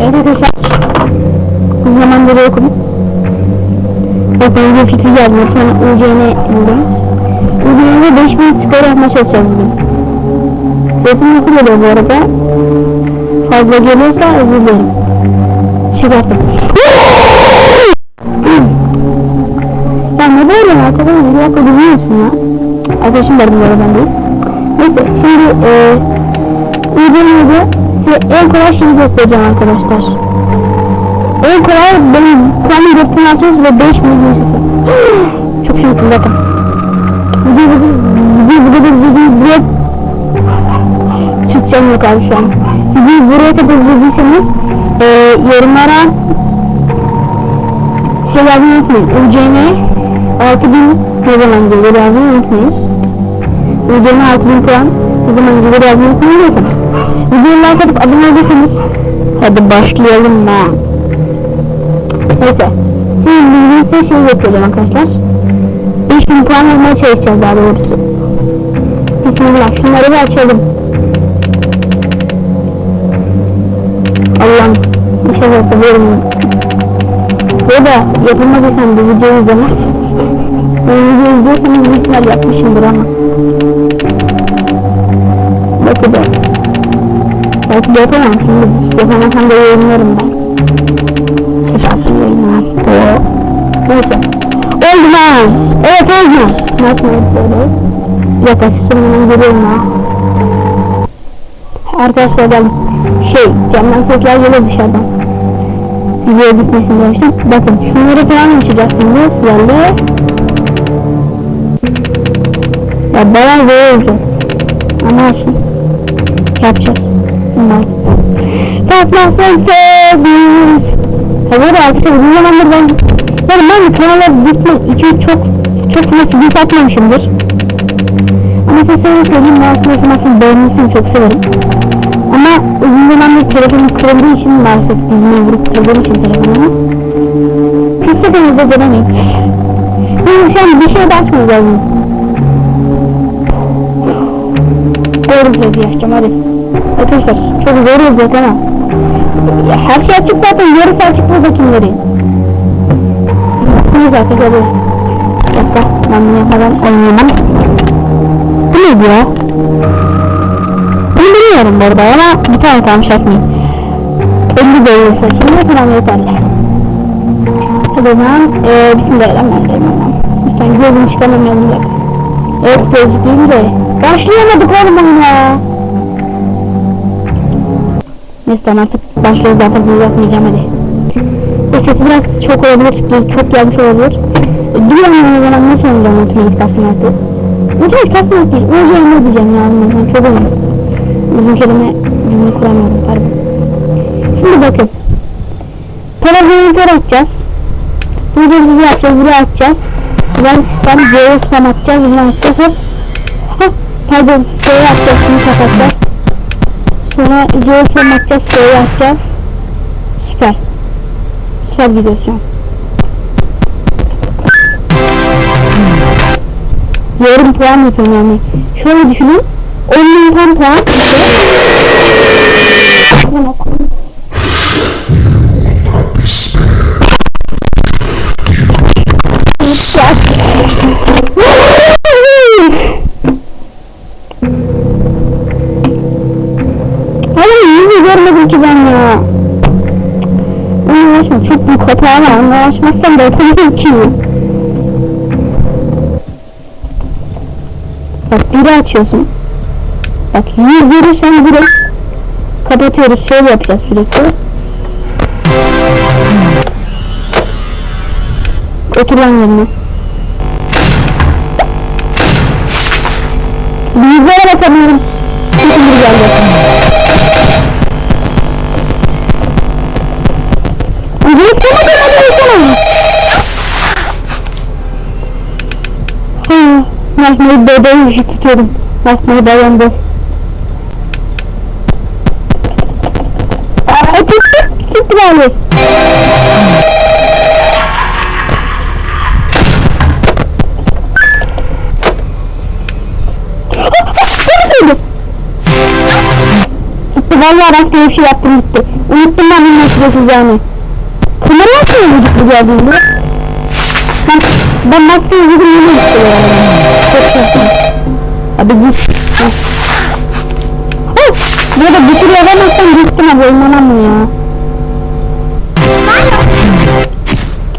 evet arkadaşlar. Bu zamanları okudum. Bir fikri geldi. Sonra UC'ne buldum. UC'ne 5000 skor yapmaya çalışacağız bugün. Sesim nasıl geliyor bu arada? Fazla geliyorsa özür dilerim. Şaka ya ne böyle arkadaşlar? Bir dakika dinliyor musun ya? Arkadaşım var bu arada değil. Neyse şimdi eee uygulamayı size en kolay şeyi göstereceğim arkadaşlar. En kolay benim kulağımı götürün açıyoruz ve 5 milyon sesi. Çok şey video Türkçem yok abi şu an. Videoyu buraya kadar izlediyseniz e, yorumlara şey yazmayı unutmayın. UCM 6000 ne zaman gelir yazmayı unutmayın. UCM 6000 puan ne zaman gelir yazmayı unutmayın. Neyse. Videoyu like atıp abone olursanız hadi başlayalım da. Neyse. Şimdi size şey yapıyorum arkadaşlar. 5000 puan almaya çalışacağız daha doğrusu. Bismillah. Şunları bir açalım. Allah'ım inşallah yapabilirim. Ya da yapamadıysan bu videoyu izlemezsiniz. Bu videoyu izliyorsanız büyük yapmışımdır ama. Bakacağım. Belki de yapamam şimdi. Yapamasam da yayınlarım ben. Şaka yaptım yayınlar. Neyse. Oldu lan. Evet oldu. Ne yapmayayım böyle? Yok açısını hemen görüyorum ha. Arkadaşlar ben şey camdan sesler geliyor dışarıdan. Videoya gitmesin demiştim. Bakın şunları falan açacağız şimdi sizlerle. Ya bayağı zor olacak. Ama olsun. Yapacağız. Bunlar. Patlasın sevdiğimiz. Ha böyle arkadaşlar uzun zamandır ben yani ben kanala gitmek için çok çok fazla video satmamışımdır. Ama size şöyle söyleyeyim ben aslında okumakın beğenmesini çok severim. Ama uzun zamandır telefonum kırıldığı için maalesef dizime vurup kırdığım için telefonumu. Kısa denizde denemeyin. Benim şu an bir şey de açmıyor Doğru sözü yaşayacağım hadi. Arkadaşlar çok zor olacak ama. Her şey açık zaten yarısı açık buradakileri. Neyse arkadaşlar dakika ben bunu yapmadan oynayamam. Bu neydi ya? Bunu bilmiyorum bu arada ama bir tane kalmış atmayayım. 50 değilse şimdi tamam yeterli. Hadi o zaman ee, bismillahirrahmanirrahim. Lütfen gözümü çıkaramayalım. Evet gözlüklüyüm de. Başlayamadık oğlum oyuna. Neyse tamam artık başlıyoruz daha fazla yapmayacağım hadi. Ve sesi biraz çok olabilir, çok gelmiş olabilir. Duyamıyorum o zaman nasıl oynayacağım otomatik kasmayatı. Otomatik kasmayatı değil, o ne diyeceğim ya anlamadım çok uzun. Uzun kelime cümle kuramıyorum pardon. Şimdi bakın. Televizyonları açacağız. Burada dizi yapacağız, buraya açacağız. Buradan sistem, C'ye spam atacağız, bunu açacağız hop. Pardon, C'ye atacağız, bunu kapatacağız. Sonra C'ye spam atacağız, C'ye atacağız. Süper. Süper gidiyor şu an. Yarım puan yapıyorum yani. Şöyle düşünün. 10 bin puan. Bunu ama anlaşmazsam da yapamam ki. Bak biri açıyorsun. Bak yüz görürsen direkt kapatıyoruz. Şöyle yapacağız sürekli. Otur lan yerine. Bakamıyorum. Çok iyi geldi. Mahmut bebeği işi tutuyorum. Mahmut dayandı. Tuttu. Tuttu beni. Tuttu Vallahi rastgele bir şey yaptım gitti. Unuttum ben bunun nasıl geçeceğini. Kamera açmıyor muyduk bu geldiğinde? Ben, ben yine gitti yani. Çok korktum. Abi git. Oh! Burada bir türlü edemezsen gittim abi mı ya?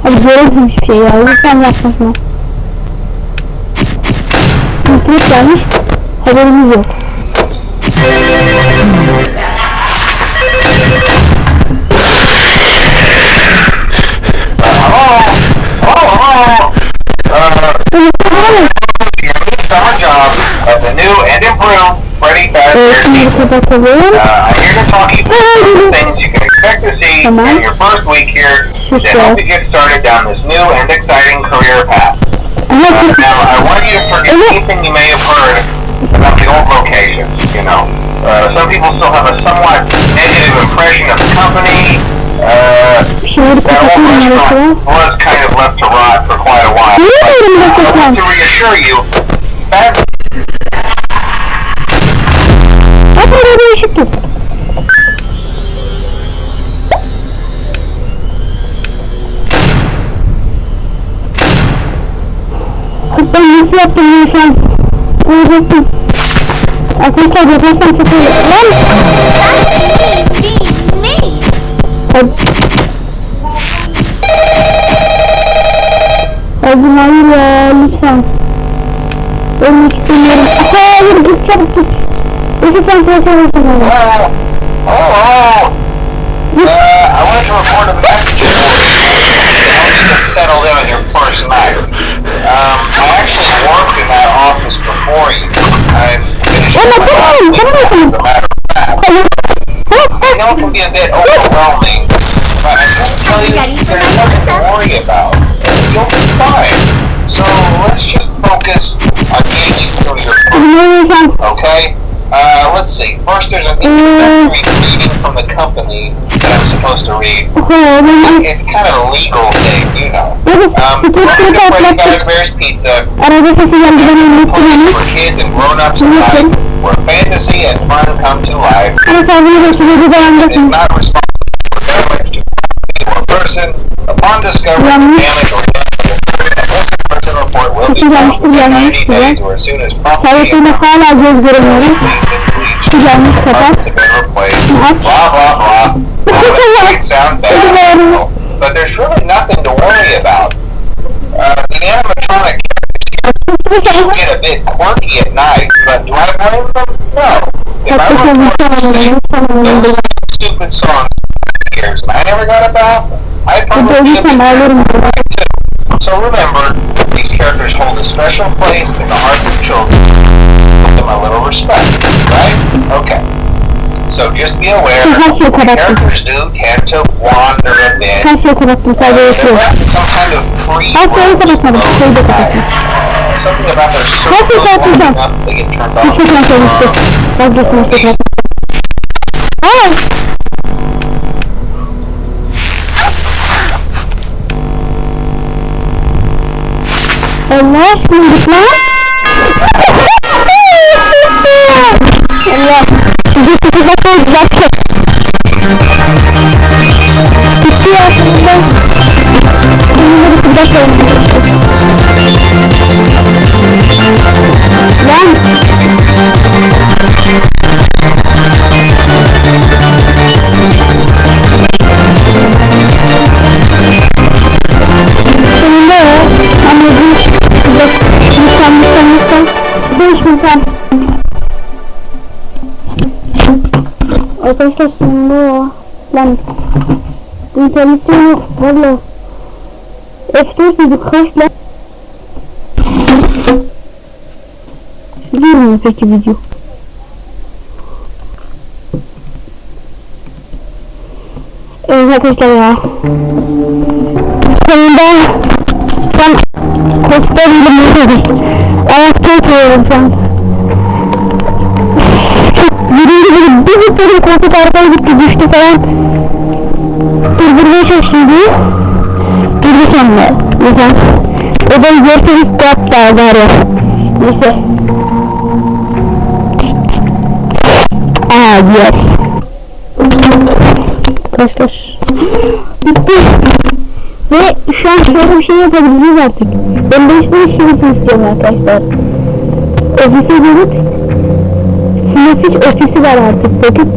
Abi göremedim hiçbir şey ya. Lütfen yaklaşma. İnternet gelmiş. Haberimiz yok. Hello? Summer job of the new and improved Freddy Fazbear. Uh, I'm here to talk you through things you can expect to see in your first week here to help you get started down this new and exciting career path. Uh, now, I want you to forget anything you may have heard about the old locations, you know. Uh, some people still have a somewhat negative impression of the company. Uh, that old restaurant I restaurant. want to reassure you, that Bak orada bir ışık tut. Kız ben nasıl yaptım bunu şu an? Uyuyacaktım. Arkadaşlar yaparsam çok iyi. Lan! Hadi. Hadi hayır ya lütfen. Ölmek istemiyorum. Hayır git çabuk git. Neyse sen Okay. Uh, let's see. First, there's an introductory reading from the company that I'm supposed to read. Hayır. It's kind of a legal thing, you know. Um, sıkıntı welcome to Freddy patlattık. Fazbear's Pizza, Araba sesi geldi ben a unuttum place onu. for kids and grown-ups alike, where fantasy and fun come to life. Ara sahibini de sürücü It's not responsible for damage to or person. Upon discovery of Yanlış. damage or replaced. Aç. Blah blah blah. All the might sound bad, but there's really nothing to worry about. Uh, the animatronic characters get a bit quirky at night, but do I blame them? No. If I report to sing those stupid songs for I never got about, I'd probably be a bit. So remember, these characters hold a special place in the hearts of children. Give them a little respect, right? Okay. So just be aware, characters do tend to wander a bit. Her şeyi kapattım sadece They're left in uh, some kind of free Her şeyi world kapatmadım. mode Şeyi de at kapattım. night. Something about their kapatacağım. up, they get turned off. şey menunjukkan Arkadaşlar sonunda ya. Lan. İnternet yok. Valla. F4 müydü? Kaç lan? Biliyor mu peki video? Evet arkadaşlar ya. Sonunda şu an koltukta değilim neydi? Ayakta oturuyorum şu an. Bir zıpladım koltuk arkaya gitti düştü falan. Durdurmaya çalıştım diye. Durdu sonra. Güzel. O da görseniz hatta var ya. Neyse. Ah yes. arkadaşlar. Bitti. Ve şu an şöyle bir şey yapabiliriz artık. Ben 5000 şirin istiyorum arkadaşlar. Ofise gelip Snapchat ofisi var artık. Bakın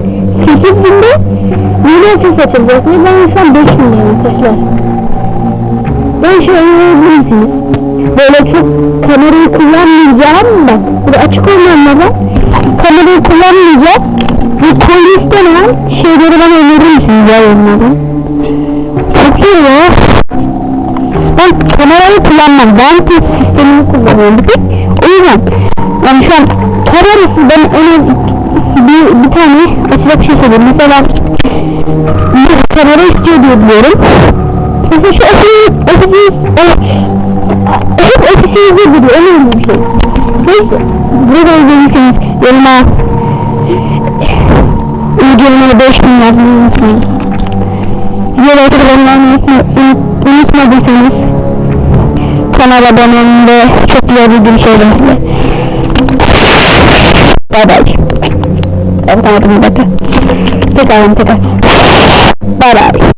8000'de yeni ofis açılacak ve ben şu an 5000'deyim arkadaşlar. Ben şöyle? Böyle çok kamerayı kullanmayacağım bak. Burada açık olmayanlara kamerayı kullanmayacağım. Bu polis denen şeyleri bana önerir misiniz ya yorumlarda? Çok iyi ya. Ben kamerayı kullanmam. Ben de sistemini kullanıyorum. Bir tek o yüzden. Yani şu an kamerasız ben en az bir, bir tane açacak bir şey söyleyeyim. Mesela bir kamera istiyor diye biliyorum. Mesela şu ofis, ofisiniz, o, hep ofisinizde duruyor. Önemli bir şey. Neyse. Burada izlediyseniz yoruma videomu 5000 yazmayı unutmayın. Videoda ortalarından unutmadıysanız kanala abone olun ve çok güzel bir giriş olun Bye-bye. Every time I back, this island today. Bye-bye.